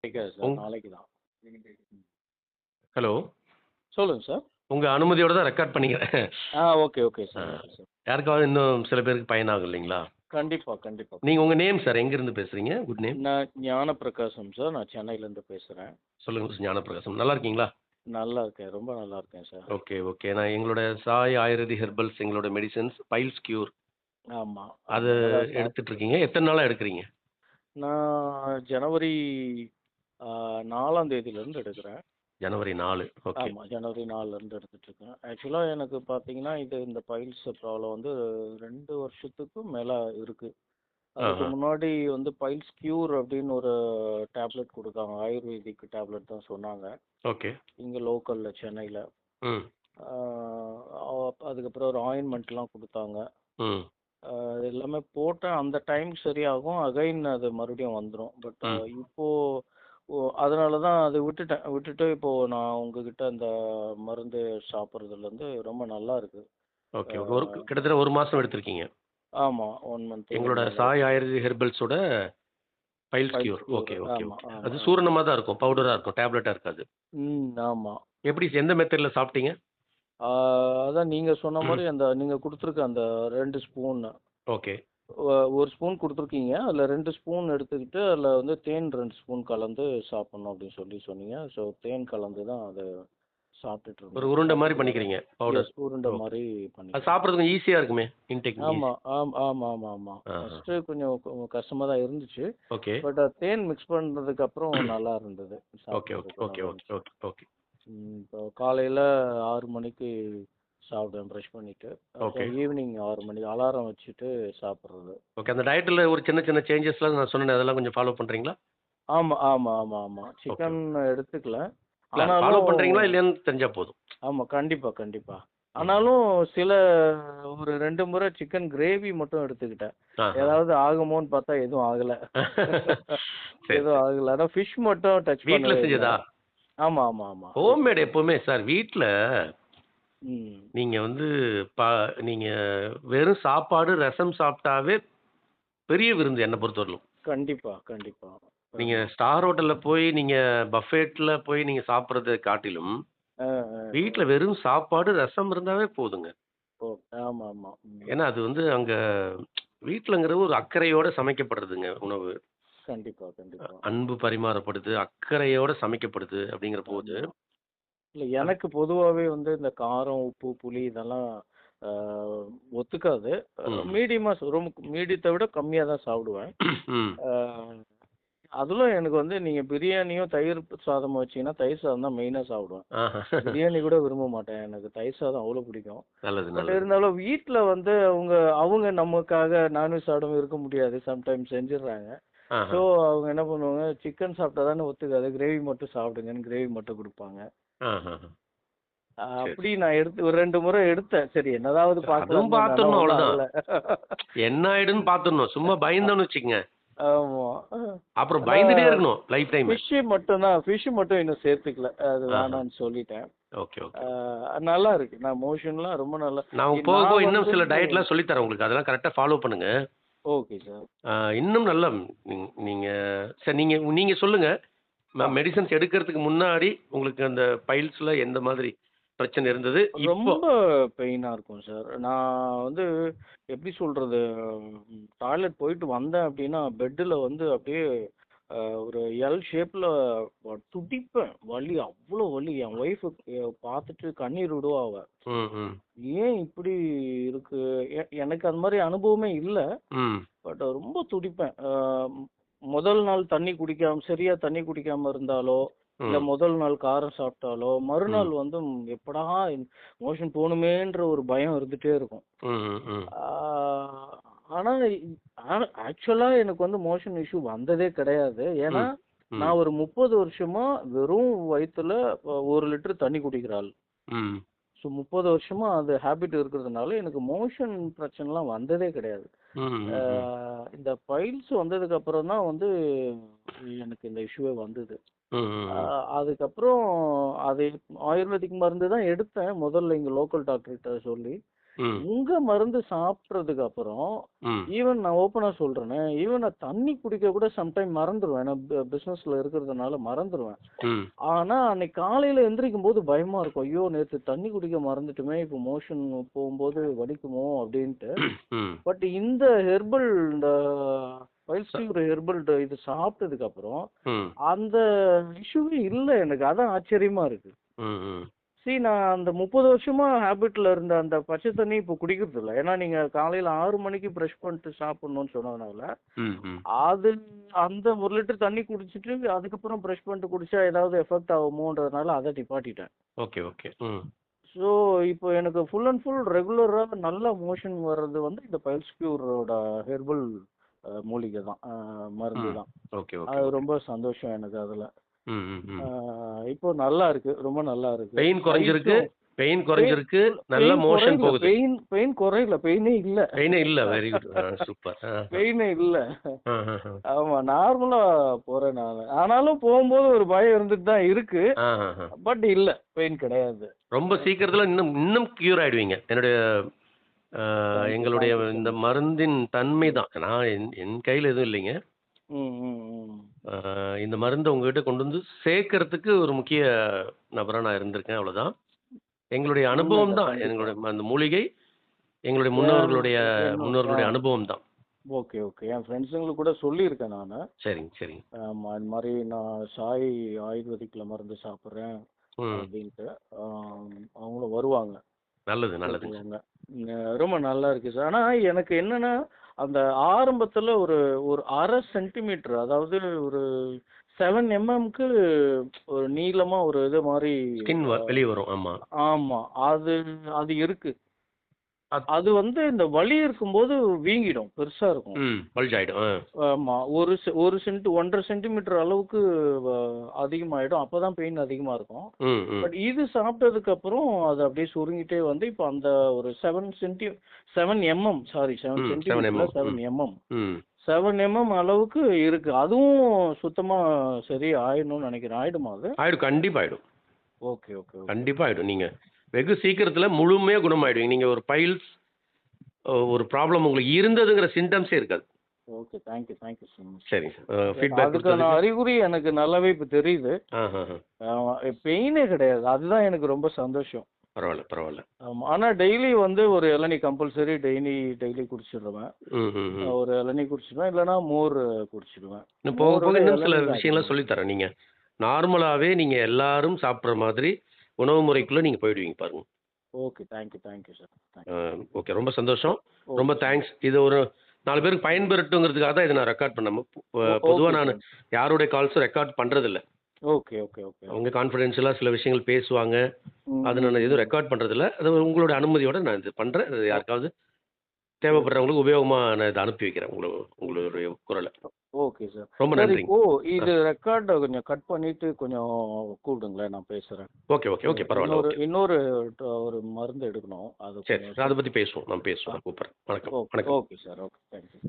கிடைக்காது சார் உங் நாளைக்கு தான் ஹலோ சொல்லுங்கள் சார் உங்கள் அனுமதியோட தான் ரெக்கார்ட் பண்ணிக்கிறேன். ஆ ஓகே ஓகே சார் யாருக்காவது இன்னும் சில பேருக்கு பயனாகும் இல்லைங்களா? கண்டிப்பாக கண்டிப்பாக நீங்கள் உங்கள் நேம் சார் எங்கேருந்து பேசுகிறீங்க குட் நேம் நான் ஞான பிரகாசம் சார் நான் சென்னையிலேருந்து பேசுகிறேன் சொல்லுங்கள் சார் ஞானப்பிரகாசம். நல்லா இருக்கீங்களா? நல்லா இருக்கேன். ரொம்ப நல்லா இருக்கேன் சார் ஓகே ஓகே நான் எங்களோட சாய் ஆயுர்வேதி ஹெர்பல்ஸ் எங்களோட மெடிசன்ஸ் பைல்ஸ் கியூர் ஆமாம் அது எடுத்துட்டு இருக்கீங்க. எத்தனை நாளாக எடுக்கிறீங்க? நான் ஜனவரி நாலாம் தேதியிலேருந்து எடுக்கிறேன். ஜனவரி நாலு. ஓகே. ஆமாம் ஜனவரி நாலுலேருந்து எடுத்துட்ருக்கேன் ஆக்சுவலாக எனக்கு பார்த்தீங்கன்னா இது இந்த பைல்ஸ் ப்ராப்ளம் வந்து ரெண்டு வருஷத்துக்கும் மேலே இருக்குது அதுக்கு. முன்னாடி வந்து பைல்ஸ் கியூர் அப்படின்னு ஒரு டேப்லெட் கொடுத்தாங்க ஆயுர்வேதிக் டேப்லெட் தான் சொன்னாங்க. ஓகே. இங்கே லோக்கலில் சென்னையில். அதுக்கப்புறம் ஒரு ஆயின்மெண்ட்லாம் கொடுத்தாங்க. எல்லாமே போட்டேன். அந்த டைம் சரியாகும். அகைன் அது மறுபடியும் வந்துடும் பட் ம். இப்போ ஓ அதனால தான் அதை விட்டுட்டேன். விட்டுட்டு இப்போ நான் உங்ககிட்ட அந்த மருந்து சாப்பிட்றதுலேருந்து ரொம்ப நல்லா இருக்கு. ஓகே. ஓகே. ஒரு கிட்டத்தட்ட ஒரு மாதம் எடுத்திருக்கீங்க. ஆமாம் ஒன் மந்த் எங்களோட சாய் ஆயுர்வேதி ஹெர்பல்ஸோட பைல்ஸ் கியூர். ஓகே ஓகே ஆமா, ஓகே. ஆமா, அது ஆமா. சூரணமாக தான் இருக்கும். பவுடராக இருக்கும். டேப்லெட்டாக இருக்காது. ம் ஆமாம் எப்படி எந்த மெத்தடில் சாப்பிட்டீங்க? அதான் நீங்கள் சொன்ன மாதிரி அந்த நீங்கள் கொடுத்துருக்க அந்த ரெண்டு ஸ்பூன் ஓகே. ஒரு ஸ்பூன் கொடுத்துருக்கீங்க. அதில் ரெண்டு ஸ்பூன் எடுத்துக்கிட்டு அதில் வந்து தேன் ரெண்டு ஸ்பூன் கலந்து சாப்பிட்ணும் அப்படின்னு சொல்லி சொன்னீங்க. ஸோ தேன் கலந்து தான் அதை சாப்பிட்டுட்டு ஒரு உருண்டை மாதிரி பண்ணிக்கிறீங்க பவுடர் உருண்டை மாதிரி அது பண்ணி சாப்பிட்றதுக்கு ஈஸியாக இருக்குமே இன்டேக் ஆமாம் ஆம் ஆமாம் ஆமாம் ஆமாம் ஆஹா. ஃபஸ்ட்டு கொஞ்சம் கொ- கஷ்டமா தான் இருந்துச்சு. ஓகே பட் தேன் மிக்ஸ் பண்ணுறதுக்கு அப்புறம் நல்லா இருந்தது. Okay okay okay okay okay இப்போ காலையில் ஆறு மணிக்கு சாப்பிடுவேன் ப்ரஷ் பண்ணிட்டு ஓகே ஈவினிங் ஆறு மணிக்கு அலாரம் வச்சுட்டு சாப்பிட்றது. ஓகே அந்த டயட்டில் ஒரு சின்ன சின்ன சேஞ்சஸ்லாம் நான் சொன்னேன் அதெல்லாம் கொஞ்சம் ஃபாலோ பண்ணுறீங்களா ஆமாம் ஆமாம் ஆமாம் ஆமாம் சிக்கன் எடுத்துக்கல. ஃபாலோ பண்ணுறீங்களா இல்லையான்னு தெரிஞ்சால் போதும். ஆமாம் கண்டிப்பாக கண்டிப்பாக ஆனாலும் சில ஒரு ரெண்டு முறை சிக்கன் கிரேவி மட்டும் எடுத்துக்கிட்டேன். ஏதாவது ஆகுமோன்னு பார்த்தா எதுவும் ஆகலை. எதுவும் ஆகலை. ஆனால் ஃபிஷ் மட்டும் டச் வீட்டில் செஞ்சதா? ஆமாம் ஆமாம் ஆமாம் ஹோம்மேட் எப்போவுமே சார் வீட்டில் ம். நீங்கள் வந்து பா நீங்கள் வெறும் சாப்பாடு ரசம் சாப்பிட்டாவே பெரிய விருந்து என்னை பொறுத்தவரையிலும். கண்டிப்பாக கண்டிப்பாக நீங்கள் ஸ்டார் ஹோட்டலில் போய் நீங்கள் பஃபேட்டில் போய் நீங்கள் சாப்பிட்றத காட்டிலும் ஆ ஆ வீட்டில் வெறும் சாப்பாடு ரசம் இருந்தாவே போதுங்க. ஓ ஆமாம். ம். ஏன்னா அது வந்து அங்கே வீட்டிலங்கிறது ஒரு அக்கறையோட சமைக்கப்படுறதுங்க உணவு. கண்டிப்பாக கண்டிப்பாக அன்பு பரிமாறப்படுது அக்கறையோட சமைக்கப்படுது அப்படிங்கிற போது இல்லை எனக்கு பொதுவாகவே வந்து இந்த காரம் உப்பு புளி இதெல்லாம் ஆஹ், ஒத்துக்காது. ம். மீடியமாக ரொம்ப மீடியத்தை விட கம்மியாக தான் சாப்பிடுவேன். ம். அதிலும் எனக்கு வந்து நீங்கள் பிரியாணியும் தயிர் சாதமும் வச்சீங்கன்னா தயிர் சாதம் தான் மெயினாக சாப்பிடுவேன். ஆஹா. பிரியாணி கூட விரும்ப மாட்டேன். எனக்கு தயிர் சாதம் அவ்வளோ பிடிக்கும். நல்லது பட் நல்லது. இருந்தாலும் வீட்டில் வந்து அவங்க அவங்க நமக்காக நான்வெஜ் சாப்பிடாம இருக்க முடியாது. சம்டைம்ஸ் செஞ்சிடுறாங்க. ஆஹா. ஸோ அவங்க என்ன பண்ணுவாங்க சிக்கன் சாப்பிட்டா தானே ஒத்துக்காது. கிரேவி மட்டும் சாப்பிடுங்கன்னு கிரேவி மட்டும் கொடுப்பாங்க. அப்படி நான் எடுத்து ஒரு ரெண்டு முறை எடுத்தேன். சரி என்னதாவது பார்க்கலாம் பார்த்துடணும் ஆகல என்ன ஆயிடுன்னு பார்த்துடணும். சும்மா பயந்தோன்னு வச்சுக்கங்க. ஆமா. அப்புறம் பயந்துட்டே இருக்கணும் லைஃப் டைம் ஃபிஷ் மட்டும் தான் ஃபிஷ் மட்டும் இன்னும் சேர்த்துக்கல. அது வேணாம்னு சொல்லிட்டேன். Okay okay. நல்லா இருக்கு. நான் மோஷன்லாம் ரொம்ப நல்லா நான் போக இன்னும் சில டயட்லாம் சொல்லித்தரேன் உங்களுக்கு. அதெல்லாம் கரெக்டாக ஃபாலோ பண்ணுங்க. Okay sir. இன்னும் நல்ல நீங்க சரி நீங்க நீங்க சொல்லுங்க. மெடிசன்ஸ் எடுக்கிறதுக்கு முன்னாடி உங்களுக்கு அந்த பைல்ஸ்ல எந்த மாதிரி பிரச்சனை இருந்தது? ரொம்ப பெயினாக இருக்கும் சார் நான் வந்து எப்படி சொல்கிறது டாய்லெட் போயிட்டு வந்தேன் அப்படின்னா பெட்டில் வந்து அப்படியே ஒரு எல் ஷேப்பில் துடிப்பேன். வலி அவ்வளோ வலி. என் ஒய்ஃபு பார்த்துட்டு கண்ணீர் விடுவா அவ. ம் ம் ஏன் இப்படி இருக்கு? எனக்கு அந்த மாதிரி அனுபவமே இல்லை. பட் ரொம்ப துடிப்பேன். முதல் நாள் தண்ணி குடிக்காம சரியா தண்ணி குடிக்காம இருந்தாலோ இல்ல முதல் நாள் காரம் சாப்பிட்டாலோ மறுநாள் வந்து எப்படா மோஷன் போகணுமேன்ற ஒரு பயம் இருந்துட்டே இருக்கும். ஆனா ஆக்சுவலா எனக்கு வந்து மோஷன் இஷ்யூ வந்ததே கிடையாது. ஏன்னா நான் ஒரு முப்பது வருஷமா வெறும் வயித்துல அஹ், ஒரு லிட்டர் தண்ணி குடிக்கிற ஆள். ம். ஸோ முப்பது வருஷமா அது ஹேபிட் இருக்கிறதுனால எனக்கு மோஷன் பிரச்சனைலாம் வந்ததே கிடையாது. இந்த பைல்ஸ் வந்ததுக்கு அப்புறம் தான் வந்து எனக்கு இந்த இஷ்யூவே வந்தது. அதுக்கப்புறம் அது ஆயுர்வேதிக் மருந்து தான் எடுத்தேன். முதல்ல இங்கே லோக்கல் டாக்டர்கிட்ட சொல்லி. உங்க மருந்து சாப்பிட்றதுக்கு அப்புறம் ஈவன் நான் ஓப்பனா சொல்றேனே ஈவன் நான் தண்ணி குடிக்க கூட சம்டைம் மறந்துடுவேன் ஏன்னா பிசினஸ்ல இருக்கிறதுனால மறந்துடுவேன் ஆனா அன்னைக்கு காலையில எந்திரிக்கும் போது பயமா இருக்கும். ஐயோ நேத்து தண்ணி குடிக்க மறந்துட்டுமே இப்போ மோஷன் போகும்போது வலிக்குமோ அப்படின்ட்டு. பட் இந்த ஹெர்பல் இந்த பைல்ஸ்டியூர் ஹெர்பல் இது சாப்பிட்டதுக்கு அப்புறம் அந்த இஷ்யூவே இல்லை எனக்கு. அதான் ஆச்சரியமா இருக்கு. சரி நான் அந்த முப்பது வருஷமா ஹேபிட்ல இருந்த அந்த பச்சை தண்ணி இப்போ குடிக்கிறது இல்லை. ஏன்னா நீங்க காலையில ஆறு மணிக்கு ப்ரஷ் பண்ணிட்டு சாப்பிடணும்னு சொன்னதுனால அது அந்த ஒரு லிட்டர் தண்ணி குடிச்சிட்டு அதுக்கப்புறம் ப்ரஷ் பண்ணிட்டு குடிச்சா ஏதாவது எஃபெக்ட் ஆகுமோன்றதுனால அதை நிப்பாட்டிட்டேன். Okay okay. ஸோ இப்போ எனக்கு ஃபுல் அண்ட் ஃபுல் ரெகுலராக நல்ல மோஷன் வர்றது வந்து இந்த பைல்ஸ் பியூரோட ஹெர்பல் மூலிகை தான். மருந்து. தான். அது ரொம்ப சந்தோஷம் எனக்கு அதில். இப்போ நல்லா இருக்கு. ரொம்ப நல்லா இருக்கு. பெயின் குறைஞ்சிருக்கு. பெயின் குறைஞ்சிருக்கு. நல்ல மோஷன் போகுது. பெயின் பெயின் குறையல. பெயினே இல்ல. பெயினே இல்ல. வெரி குட் சூப்பர் பெயினே இல்ல. ஆமா நார்மலா போறேன் நான். ஆனாலும் போகும்போது ஒரு பயம் இருந்துட்டு தான் இருக்கு. பட் இல்ல. பெயின் கிடையாது. ரொம்ப சீக்கிரத்துல இன்னும் இன்னும் கியூர் ஆயிடுவீங்க. என்னுடைய எங்களுடைய இந்த. மருந்தின் தன்மை தான். நான் என் என் கையில் எதுவும் இல்லைங்க. இந்த மருந்தை உங்ககிட்ட கொண்டு வந்து சேர்க்கறதுக்கு ஒரு முக்கிய நபராக நான் இருந்திருக்கேன் அவ்வளவுதான். எங்களுடைய அனுபவம் தான். எங்களுடைய அந்த மூலிகை எங்களுடைய முன்னோர்களுடைய முன்னோர்களுடைய. அனுபவம் தான். Okay okay. என் ஃப்ரெண்ட்ஸுங்களுக்கு கூட சொல்லியிருக்கேன் நான். சரிங்க சரிங்க. ஆமா இந்த மாதிரி நான் சாய் ஆயுர்வேதிக்ல மருந்து சாப்பிட்றேன் அப்படின்ட்டு அவங்களும் வருவாங்க. நல்லது நல்லதுங்க. வருவாங்க. ந- ரொம்ப நல்லா இருக்கு சார். ஆனா எனக்கு என்னன்னா அந்த ஆரம்பத்துல ஒரு ஒரு அரை சென்டிமீட்டர் அதாவது ஒரு செவன் எம்எம்க்கு ஒரு நீளமா ஒரு இது மாதிரி ஸ்கின் வெளியே வரும். ஆமா. ஆமா. அது அது இருக்கு. அது- வந்து இந்த வலி இருக்கும்போது வீங்கிடும் பெருசா இருக்கும். ஆமா ஒரு ஒரு சென்ட் ஒன்றரை சென்டிமீட்டர் அளவுக்கு அதிகமாயிடும். அப்பதான் பெயின் அதிகமா இருக்கும். பட் இது சாப்பிட்டதுக்கு அப்புறம் அது அப்படியே சுருங்கிட்டே வந்து இப்போ அந்த ஒரு seven centi seven mm sorry seven hmm, 7 centimetre seven mm seven mm அளவுக்கு இருக்கு. அதுவும் சுத்தமா சரி ஆயிடணும்னு நினைக்கிறேன். ஆயிடுமா அது? ஆயிடும் கண்டிப்பா ஆயிடும். Okay okay. கண்டிப்பா ஆயிடும். நீங்க வெகு சீக்கிரத்துல முழுமையா குணமாயிடுவீங்க. நீங்க ஒரு பைல்ஸ் ஒரு ப்ராப்ளம் உங்களுக்கு இருந்ததுங்கிற சிம்டம்ஸே இருக்காது. Okay thank you thank you so much சரிங்க சார் ஃபீட்பேக் அதுக்கான அறிகுறி எனக்கு நல்லாவே இப்போ தெரியுது. பெயினே கிடையாது. அதுதான் எனக்கு ரொம்ப சந்தோஷம். பரவாயில்ல பரவாயில்ல. ஆமா ஆனா டெய்லி வந்து ஒரு இளநீ கம்பல்சரி டெய்லி டெய்லி குடிச்சிடுவேன். ஒரு இளநீ குடிச்சிடுவேன். இல்லைன்னா மோர் குடிச்சிடுவேன். போக போக இன்னும் சில அதிகம். சொல்லித்தரேன். நீங்க நார்மலாவே நீங்க எல்லாரும் சாப்பிட்ற மாதிரி உணவு முறைக்குள்ள நீங்க போயிடுவீங்க பாருங்க. Okay thank you thank you sir okay ரொம்ப சந்தோஷம். ரொம்ப தேங்க்ஸ் இது ஒரு நாலு பேருக்கு பயன்பெறட்டுங்கிறதுக்காக தான் இதை நான் ரெக்கார்ட் பண்ண பொதுவாக நான் யாருடைய கால்ஸும் ரெக்கார்ட் பண்றதில்ல. ஓகே ஓகே ஓகே அவங்க கான்ஃபிடென்ஷியலாக சில விஷயங்கள் பேசுவாங்க. அது நான் எதுவும் ரெக்கார்ட் பண்றதில்ல. அது உங்களோட அனுமதியோட நான் இது பண்றேன். அது யாருக்காவது தேவைப்படுறவங்களுக்கு உபயோகமா நான் இதை அனுப்பி வைக்கிறேன். உங்களோட உங்களுடைய குரலை. ஓகே சார் ரொம்ப நன்றி இப்போ இது ரெக்கார்டை கொஞ்சம் கட் பண்ணிட்டு கொஞ்சம் கூப்பிடுங்களேன் நான் பேசுறேன். ஓகே ஓகே ஓகே பரவாயில்ல இன்னொரு ஒரு மருந்து எடுக்கணும். அது சரி அதை பற்றி பேசுவோம் நான் பேசுவோம் கூப்பிட்றேன். வணக்கம் ஓகே வணக்கம். Okay sir okay thank you